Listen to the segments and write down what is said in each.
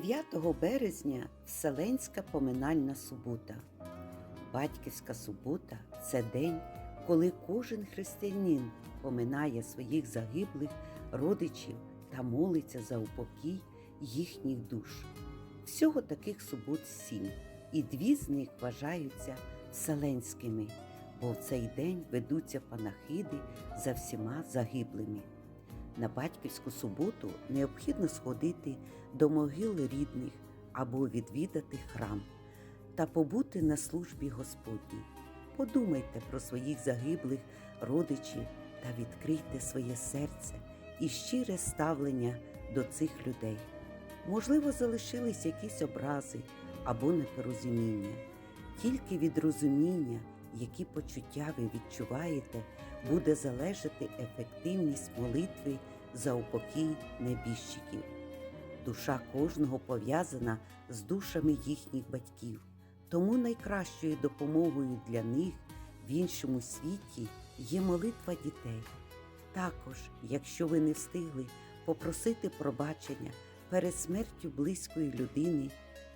9 березня Вселенська поминальна субота. Батьківська субота це день, коли кожен християнин поминає своїх загиблих родичів та молиться за упокій їхніх душ. Всього таких субот сім, і дві з них вважаються вселенськими, бо в цей день ведуться панахиди за всіма загиблими. На батьківську суботу необхідно сходити до могил рідних або відвідати храм та побути на службі Господній. Подумайте про своїх загиблих родичів та відкрийте своє серце і щире ставлення до цих людей. Можливо, залишились якісь образи або непорозуміння. Тільки від розуміння, які почуття ви відчуваєте, буде залежати ефективність молитви за упокій небіжчиків. Душа кожного пов'язана з душами їхніх батьків, тому найкращою допомогою для них в іншому світі є молитва дітей. Також, якщо ви не встигли попросити пробачення перед смертю близької людини,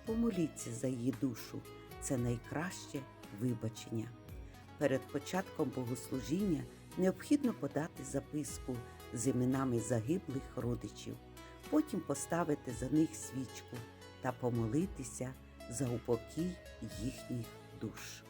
помоліться за її душу. Це найкраще вибачення. Перед початком богослужіння необхідно подати записку з іменами загиблих родичів, потім поставити за них свічку та помолитися за упокій їхніх душ.